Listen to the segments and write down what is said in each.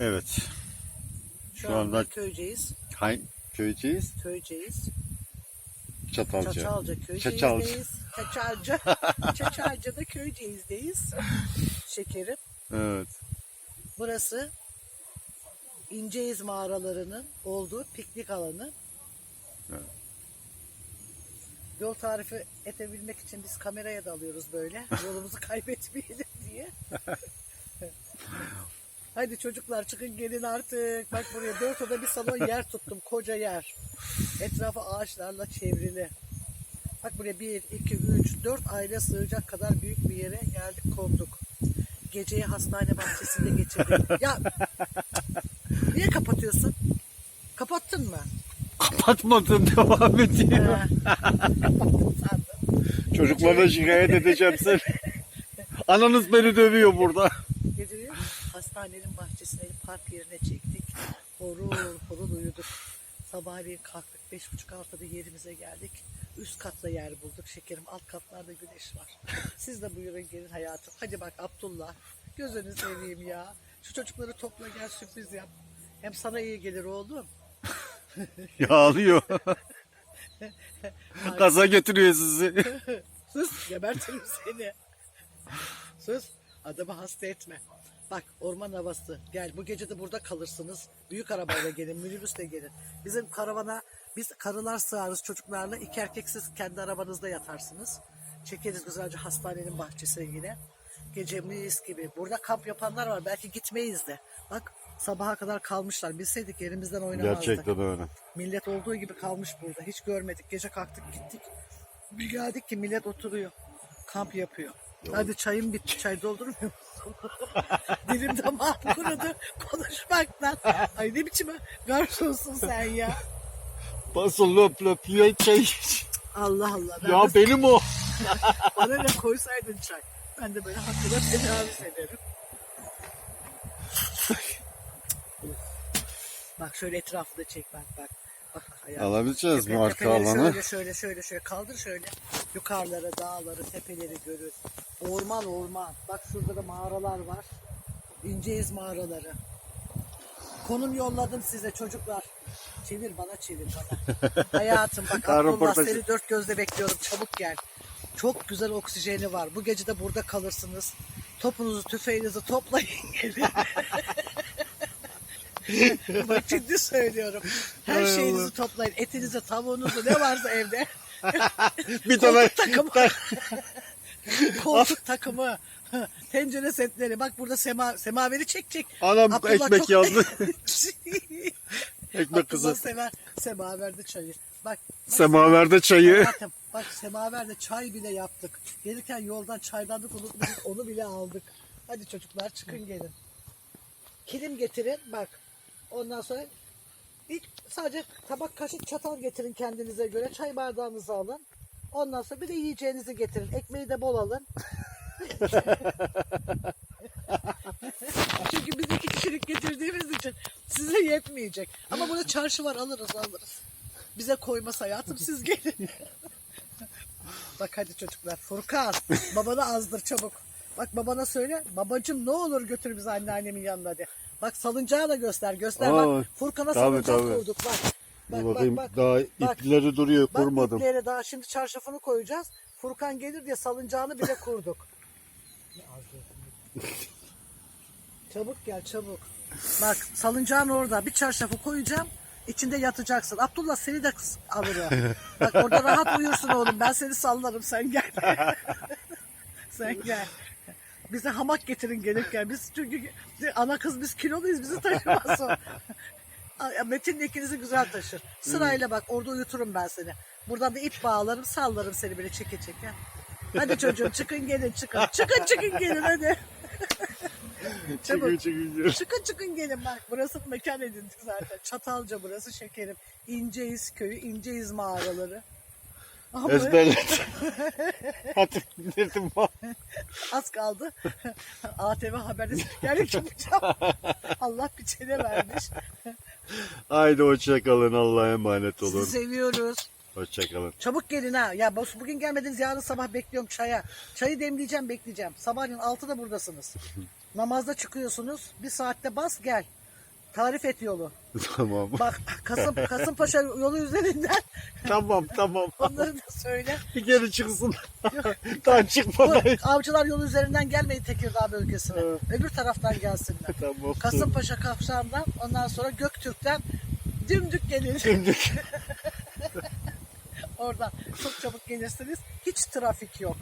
Evet. Şu, Şu anda köyceğiz. Hangi köyceğiz? Köyceğiz. Çatalca. Çatalca Çatalca. köyceğizdeyiz. Çaçalca. Çaçalca'da köyceğizdeyiz. Şekerim. Evet. Burası İnceyiz mağaralarının olduğu piknik alanı. Evet. Yol tarifi edebilmek için biz kameraya da alıyoruz böyle. Yolumuzu kaybetmeyelim diye. Hadi çocuklar çıkın gelin artık. Bak buraya dört oda bir salon yer tuttum. Koca yer. Etrafı ağaçlarla çevrili. Bak buraya bir, iki, üç, dört aile sığacak kadar büyük bir yere geldik konduk. Geceyi hastane bahçesinde geçirdik. Ya niye kapatıyorsun? Kapattın mı? Kapatmadın devam ediyor. Ha. Kapattım sandım. Çocuklara şikayet edeceğim seni. Ananız beni dövüyor burada. Hastanenin bahçesine park yerine çektik. Horul horul uyuduk. Sabahleyin kalktık. Beş buçuk altıda yerimize geldik. Üst katta yer bulduk şekerim. Alt katlarda güneş var. Siz de buyurun gelin hayatım. Hadi bak Abdullah. Gözünü seveyim ya. Şu çocukları topla gel sürpriz yap. Hem sana iyi gelir oğlum. Yağlıyor. Gaza götürüyor sizi. Sus gebertirim seni. Sus adamı hasta etme. Bak orman havası gel bu gece de burada kalırsınız. Büyük arabayla gelin minibüsle gelin. Bizim karavana biz karılar sığarız çocuklarla iki erkeksiz kendi arabanızda yatarsınız. Çekeriz güzelce hastanenin bahçesine yine. Gece mis gibi. Burada kamp yapanlar var belki gitmeyiz de. Bak sabaha kadar kalmışlar. Bilseydik yerimizden oynamazdık. Gerçekten öyle. Millet olduğu gibi kalmış burada. Hiç görmedik. Gece kalktık gittik. Bir geldik ki millet oturuyor. Kamp yapıyor. Hadi çayım bitti. Çay doldurmuyor musun? Dilim damağım kurudu konuşmaktan. Ay ne biçim garsonsun sen ya. Basın löp löp ye çay. Allah Allah. Ben Ya de benim o. bana ne koysaydın çay. Ben de böyle hakkında tedavi ederim. bak şöyle etrafı da çek bak bak. Bak hayatım. Alabileceğiz mi arka tepeleri alanı? Şöyle şöyle şöyle şöyle kaldır şöyle. Yukarıları, dağları, tepeleri görür. Orman orman. Bak şurada da mağaralar var. İnceyiz mağaraları. Konum yolladım size çocuklar. Çevir bana çevir bana. Hayatım bak Abdullah seni dört gözle bekliyorum. Çabuk gel. Çok güzel oksijeni var. Bu gece de burada kalırsınız. Topunuzu, tüfeğinizi toplayın gelin. Bak ciddi söylüyorum. Her Hay şeyinizi Allah. toplayın. Etinizi, tavuğunuzu ne varsa evde. Bir tane takımı. Koltuk takımı. Tencere setleri. Bak burada sema, semaveri çekecek. Anam Abdullah ekmek çok- yazdı. Ekmek kızı. sever semaverde çayı. Bak, bak Semaverde çayı. Hayatım, bak semaverde çay bile yaptık. Gelirken yoldan çaydanlık unutmadık onu bile aldık. Hadi çocuklar çıkın gelin. Kilim getirin bak. Ondan sonra ilk sadece tabak kaşık çatal getirin kendinize göre. Çay bardağınızı alın. Ondan sonra bir de yiyeceğinizi getirin. Ekmeği de bol alın. Çünkü biz iki kişilik getirdiğimiz için size yetmeyecek. Ama burada çarşı var alırız alırız. Bize koymaz hayatım siz gelin. Bak hadi çocuklar. Furkan babana azdır çabuk. Bak babana söyle. Babacım ne olur götür bizi anneannemin yanına de. Bak salıncağı da göster. Göster Aa, bak. Furkan'a tabii, salıncak tabii. kurduk bak. Bak Dur bak bakayım bak. daha Bak. ipleri duruyor Bak kurmadım. iplere daha şimdi çarşafını koyacağız. Furkan gelir diye salıncağını bile kurduk. Çabuk gel çabuk. Bak salıncağın orada. Bir çarşafı koyacağım. İçinde yatacaksın. Abdullah seni de alırım. Bak orada rahat uyursun oğlum. Ben seni sallarım. Sen gel. Sen gel. Bize hamak getirin gelirken. Biz çünkü ana kız biz kiloluyuz. Bizi taşımaz o. Ay, Metin'le ikinizi güzel taşır. Sırayla bak orada uyuturum ben seni. Buradan da ip bağlarım sallarım seni böyle çeke çeke. Hadi çocuğum çıkın gelin çıkın. Çıkın çıkın gelin hadi. Çıkın Çabuk. çıkın diyor. Çıkın çıkın gelin bak. Burası mekan edindik zaten. Çatalca burası şekerim. İnceyiz köyü, İnceyiz mağaraları. Ama dedim bak. az kaldı. ATV haberde spikerlik yapacağım. Allah bir çene vermiş. Haydi hoşçakalın. Allah'a emanet olun. Sizi seviyoruz. Hoşçakalın. Çabuk gelin ha. Ya bas- bugün gelmediniz yarın sabah bekliyorum çaya. Çayı demleyeceğim bekleyeceğim. Sabahleyin 6'da buradasınız. Namazda çıkıyorsunuz. Bir saatte bas gel. Tarif et yolu. Tamam. Bak Kasım Kasımpaşa yolu üzerinden tamam tamam. onları da söyle. Bir geri çıksın. Daha çıkmadan. Bu avcılar yolu üzerinden gelmeyin Tekirdağ bölgesine. Evet. Öbür taraftan gelsinler. tamam. Kasımpaşa kavşağından ondan sonra Göktürk'ten dümdük gelin. Şimdi Oradan çok çabuk gelirsiniz. Hiç trafik yok.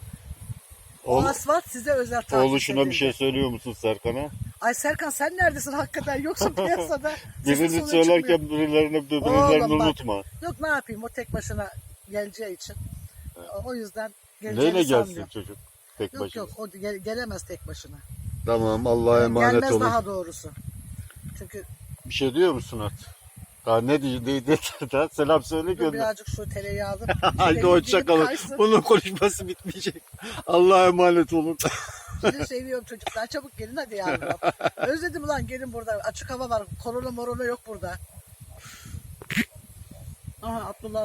O Oğul, asfalt size özel tahsis oğlu şuna bir edildi. şey söylüyor musun Serkan'a? Ay Serkan sen neredesin hakikaten yoksun piyasada. Birini söylerken birilerini, birilerini Oğlum bak. unutma. Yok ne yapayım o tek başına geleceği için. O yüzden geleceğini Neyle gelsin sanmıyorum. çocuk? Tek Yok başına. yok o gel- gelemez tek başına. Tamam Allah'a emanet Gelmez olun. daha doğrusu. Çünkü Bir şey diyor musun at? Daha ne diyor? Ne, ne, daha selam söyle dur gönder. birazcık şu tereyağı alıp Haydi şöyle hoşçakalın. gidip kaysın. Bunun konuşması bitmeyecek. Allah'a emanet olun. Sizi seviyorum çocuklar. Çabuk gelin hadi yavrum. Özledim ulan gelin burada. Açık hava var. Korona morona yok burada. Aha Abdullah